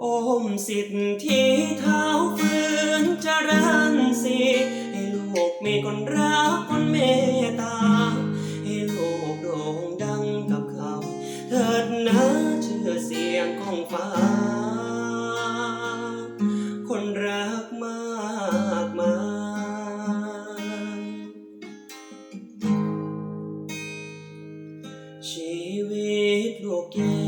โอมสิทธิเท้าฟื้นจริญสิให้ลูกมีคนรักคนเมตตา ให้ลูกโด่งดังกับเขาเถิดนะชื่อเสียงของฟ้า คนรักมากมายชีวิตลูกแย่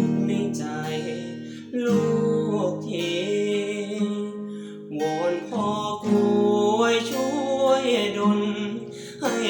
์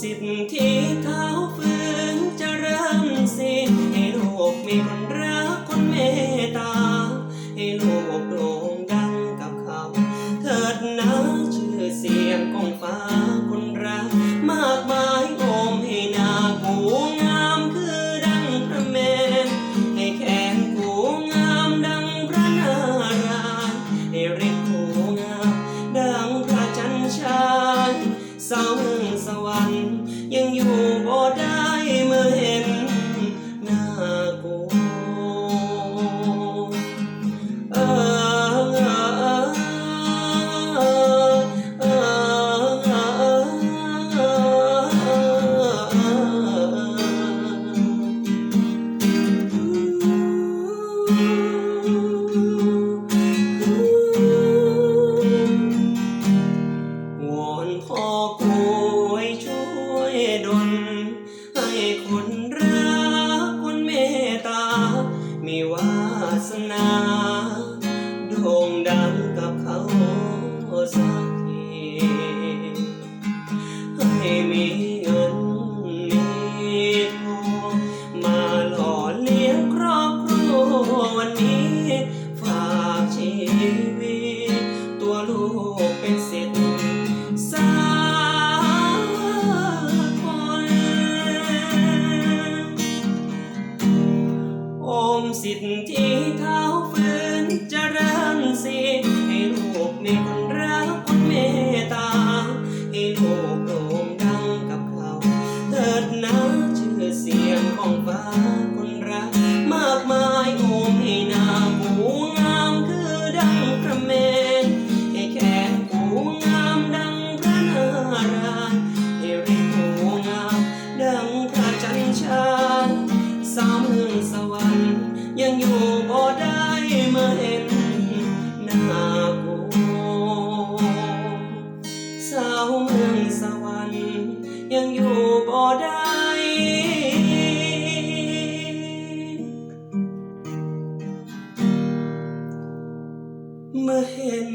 สิทธิเท้าฟื้นจะเริ่มสิให้โลกมีคน สาวเมืองสวรรค์ยังอยู่บ่ได้ กับเขาสักที ให้มีเงินมีทองมาหล่อเลี้ยงครอบครัววันนี้ ฝากชีวิต ตัวลูกเป็นสิทธิ์สาคนอมสิทธิเท้าฟื้นเจะเริ่มสิให้ลูก มีคนรักคนเมตตาให้โลกโด่งดังกับเขาเถิดนะชื่อเสียงของฟ้าคนรัก มากมายโอมให้นาผูงามคือดังพระเมนให้แขนผูงามดังพระนารายณ์ให้ริบผูงามดังพระจันทร์ฉายสาวเมืองสวรรค์ยังอยู่บ่ได้เมื่อเห็นหน้า เมื่อเห็น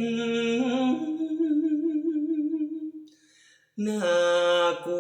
หน้ากู